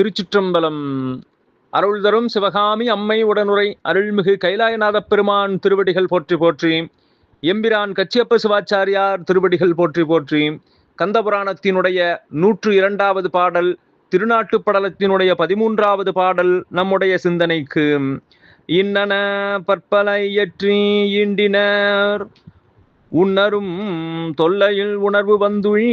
திருச்சிற்றம்பலம். அருள் தரும் சிவகாமி அம்மை உடனுரை அருள்மிகு கைலாயநாத பெருமான் திருவடிகள் போற்றி போற்றி எம்பிரான் கச்சியப்ப சிவாச்சாரியார் திருவடிகள் போற்றி போற்றி கந்தபுராணத்தினுடைய நூற்று இரண்டாவது பாடல் திருநாட்டுப் படலத்தினுடைய பதிமூன்றாவது பாடல் நம்முடைய சிந்தனைக்கு. இன்னன பற்பல இயற்றி ஈண்டினர் உன்னரும் தொல்லையில் உணர்வு வந்துழி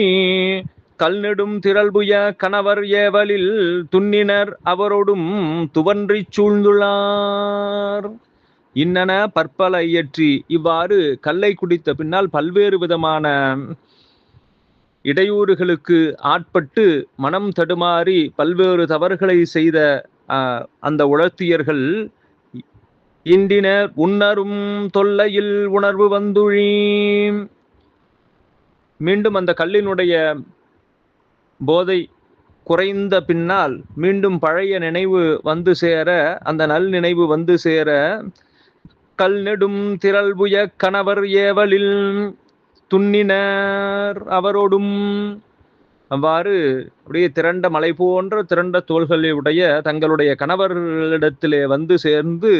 கல்நெடும் திரள்புய கணவர் ஏவலில் துன்னினர் அவரோடும் துவன்றிச் சூழ்ந்துள்ளார். இன்னன பற்பல இயற்றி இவ்வாறு கல்லை குடித்த பின்னால் பல்வேறு விதமான இடையூறுகளுக்கு ஆட்பட்டு மனம் தடுமாறி பல்வேறு தவறுகளை செய்த அந்த உழத்தியர்கள் இண்டினர் உன்னரும் தொல்லையில் உணர்வு வந்துழி மீண்டும் அந்த கல்லினுடைய போதை குறைந்த பின்னால் மீண்டும் பழைய நினைவு வந்து சேர அந்த நல் நினைவு வந்து சேர கல் நெடும் திரள்புய கணவர் ஏவலில் துண்ணினர் அவரோடும். அவ்வாறு அப்படியே திரண்ட மலை போன்ற திரண்ட தோள்களுடைய தங்களுடைய கணவர்களிடத்திலே வந்து சேர்ந்து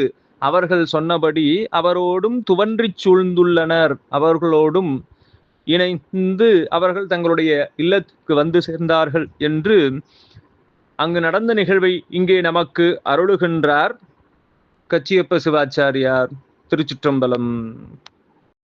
அவர்கள் சொன்னபடி அவரோடும் துவன்றிச் சூழ்ந்துள்ளனர். அவர்களோடும் இணைந்து அவர்கள் தங்களுடைய இல்லத்துக்கு வந்து சேர்ந்தார்கள் என்று அங்கு நடந்த நிகழ்வை இங்கே நமக்கு அருளுகின்றார் கச்சியப்ப சிவாச்சாரியார் திருச்சிற்றம்பலம்.